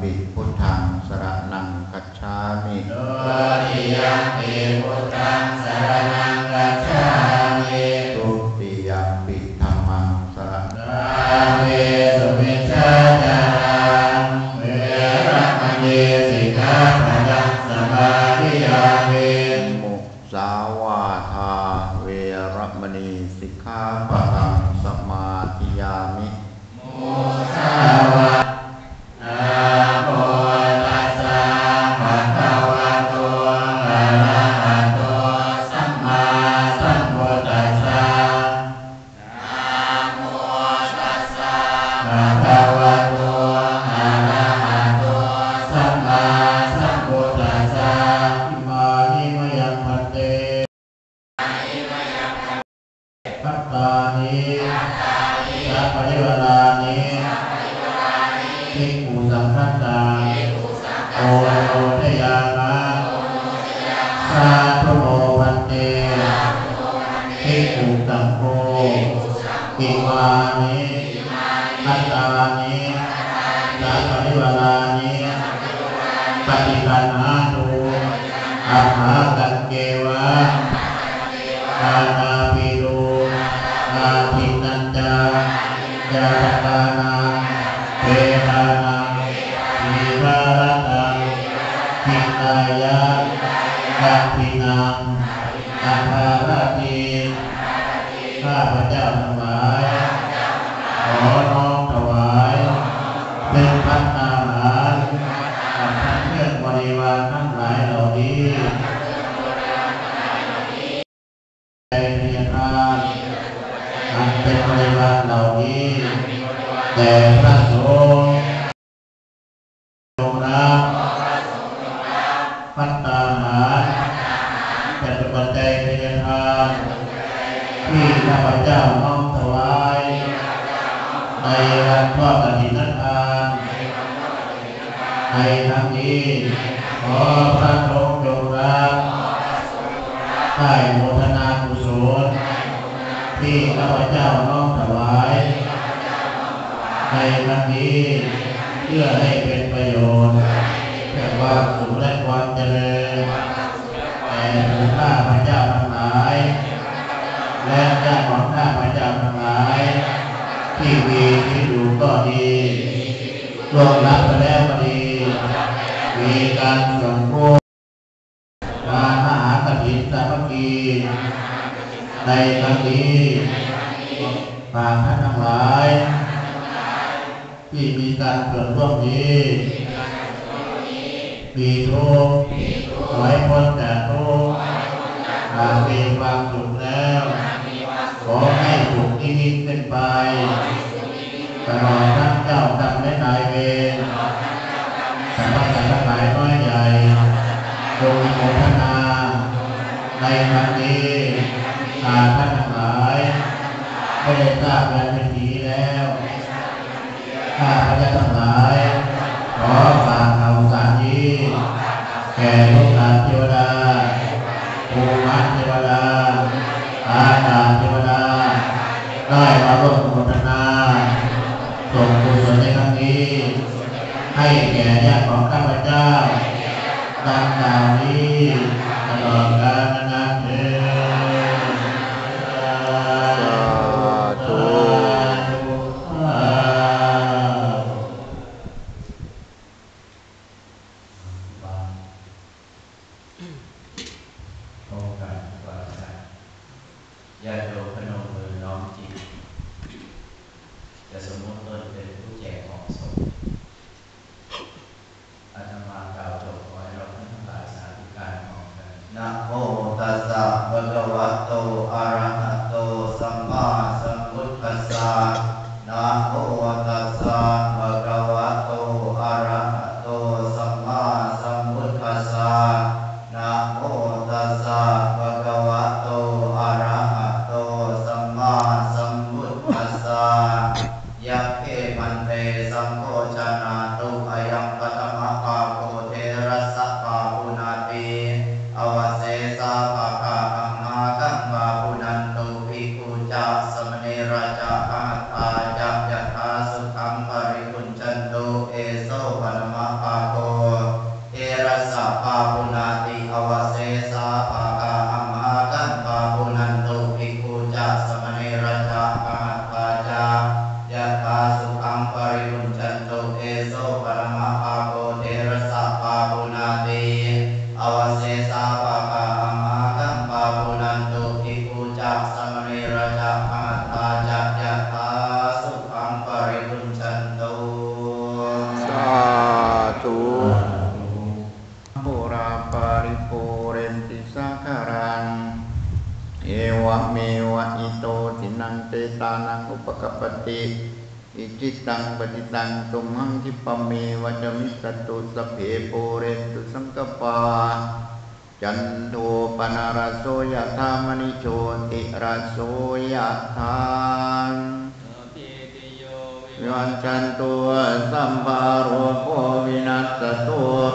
ปิพุทธังสรณังคัจฉามิดุติยัมปิพุทธังสรณังคัจฉามิทุติยมปิธัมมังสรณังอาเวสุวิชชาจารังเวรมณีสิกขาปะทังสมาธิยามิมุสาวาทาเวรมณีสิกขาปะทังสมาธิยามิมุ พัตตานิสัพพะริวรานิภิกขุสังฆตาโอโนทยามะสาธุโมพันเตภิกขุสังโฆอิมานิพัตตานิสัพพะริวรานิปฏิปันหาตุอาหากั ทิตายะกัปปินังอาภารติข้าพเจ้าทั้งหลายขอน้อมถวายเป็นพัฒนาหารกับท่านเพื่อนบริวารทั้งหลายเหล่านี้ใจเพียรทานอันเป็นบริวารเหล่านี้แต่พระสงฆ์จงรับ จจัยเพียรทานที่ข้าพเจ้าน้อมถวาย ในวันทอดกฐินทาน ในครั้งนี้ขอพระสงฆ์จงรับได้โมทนากุศลที่ข้าพเจ้าน้อมถวาย ในวันนี้เพื่อให้เป็นประโยชน์เพื่อความสุขและความเจริญแก่ผู้ข้าาย และญาติของข้าพเจ้าทั้งหลาย ที่มีที่อยู่ก็ดีรวมรับไปแล้วก็ดี มีการสมโภชกาหากฐินสามัคคีในครั้งนี้ฝากท่านทั้งหลาย ที่มีการเกิดร่วมนี้ มีทุกข์ขอให้พ้นจากทุกข์ หากมีความสุขแล้ว ขอให้ถูกที่ยิ่งขึ้นไปตลอดทั้งเจ้ากรรมและนายเวรสรรพสัตว์ทั้งหลายน้อยใหญ่จงโมทนาในครั้งนี้อาท่านทั้งหลายไม่ได้ทราบกันเป็นทีแล้วข้าพระเจ้าทั้งหลายขอฝากข่าวสารนี้แก่ลูกหลานเทวดา วดาอาจารย์เทวดา ได้มาร่วมโมทนาส่งบุญส่วนในครั้งนี้ ให้แก่ญาติของข้าพเจ้าดังดาวนี้ตลอดกาลนานเถิด ญาติโยมพนมมือน้อมจิตจะสมมติตนเป็นผู้แจกของสงฆ์อาตมากล่าวจบไว้เราทั้งหลายสาธุการของกันนะโม เอวะเมวะอิโตตินังเตตานังอุปกปติอิจิตังปฏิตังตุมหังทิปเมวะจมิสตุสเพโปเรตุสังกปาจันโทปนารโสยธามณิโชติรโสยธานยันจันตัวสัมภารโภวินัสตัว